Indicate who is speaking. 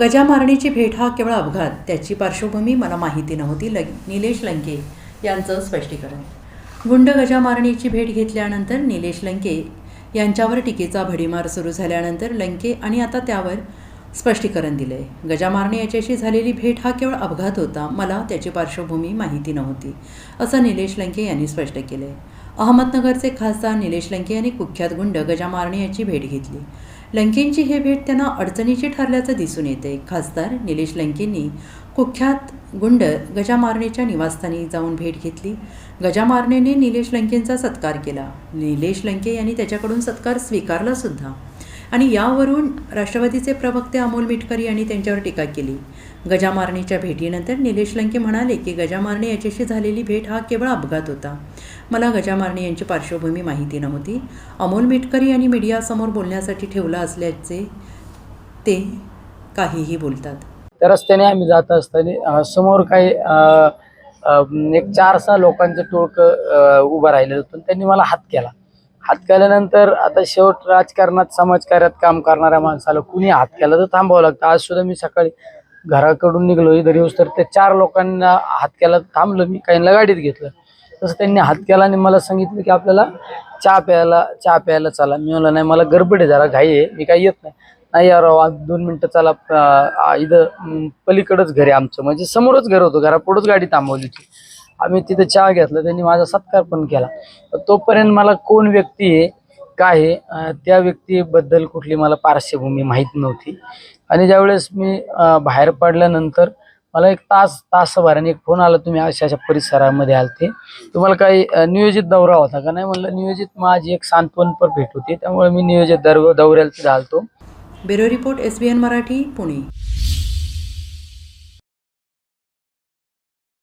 Speaker 1: गजा मारणीची भेट हा केवळ अपघात त्याची पार्श्वभूमी मला माहिती नव्हती लं निलेश लंके यांचं स्पष्टीकरण. गुंड गजा मारणीची भेट घेतल्यानंतर निलेश लंके यांच्यावर टीकेचा भडीमार सुरू झाल्यानंतर लंके आणि आता त्यावर स्पष्टीकरण दिलं आहे गजामारणे याच्याशी झालेली भेट हा केवळ अपघात होता मला त्याची पार्श्वभूमी माहिती नव्हती असं निलेश लंके यांनी स्पष्ट केलं आहे अहमदनगरचे खासदार निलेश लंके यांनी कुख्यात गुंड गजामारणे याची भेट घेतली. लंकेंची हे भेट त्यांना अडचणीची ठरल्याचं दिसून येते. खासदार निलेश लंकेंनी कुख्यात गुंड गजामारणेच्या निवासस्थानी जाऊन भेट घेतली. गजामारणेने निलेश लंकेंचा सत्कार केला. निलेश लंके यांनी त्याच्याकडून सत्कार स्वीकारला सुद्धा. आणि यावरून राष्ट्रवादीचे प्रवक्ते अमोल मिटकर यांनी त्यांच्यावर टीका केली. गजामारणेच्या भेटीनंतर निलेश लंके म्हणाले की गजामारणे याच्याशी झालेली भेट हा केवळ अपघात होता. मला गजामारणी यांची पार्श्वभूमी माहिती नव्हती. अमोल मिटकरी यांनी मीडियासमोर बोलण्यासाठी ठेवलं असल्याचे ते काहीही बोलतात.
Speaker 2: त्या रस्त्याने आम्ही जात असताना समोर काही एक चार सहा लोकांचं टोळकं उभं राहिलेलं होतं. त्यांनी मला हात केला. हात केल्यानंतर आता शेवट राजकारणात समाजकार्यात काम करणाऱ्या माणसाला कुणी हात केला तर थांबावं लागतं. आज सुद्धा मी सकाळी घराकडून निघलो इथं येऊस तर ते चार लोकांना हात केला थांबलो मी काहींना गाडीत घेतलं. तसं त्यांनी हात केला आणि मला सांगितलं की आपल्याला चहा प्यायला चहा प्यायला चला. मी म्हणलं नाही मला गडबड आहे जरा घाई आहे. मी काही येत नाही. नाही यार आज दोन मिनटं चला इथं पलीकडंच घर आहे आमचं. म्हणजे समोरच घर होतं घरापुढंच गाडी थांबवली होती. आम्ही तिथं चहा घेतला त्यांनी माझा सत्कार पण केला. तोपर्यंत मला कोण व्यक्ती आहे काय आहे त्या व्यक्तीबद्दल कुठली मला पार्श्वभूमी माहीत नव्हती. आणि ज्यावेळेस मी बाहेर पडल्यानंतर मला एक तास तासभराने एक फोन आला तुम्ही अशा अशा परिसरामध्ये आलते. तुम्हाला काही नियोजित दौरा होता का? नाही म्हणलं नियोजित माझी एक सांत्वनपर भेट होती त्यामुळे मी नियोजित दर दौऱ्याला झालतो
Speaker 1: bureau report S B N Marathi Pune.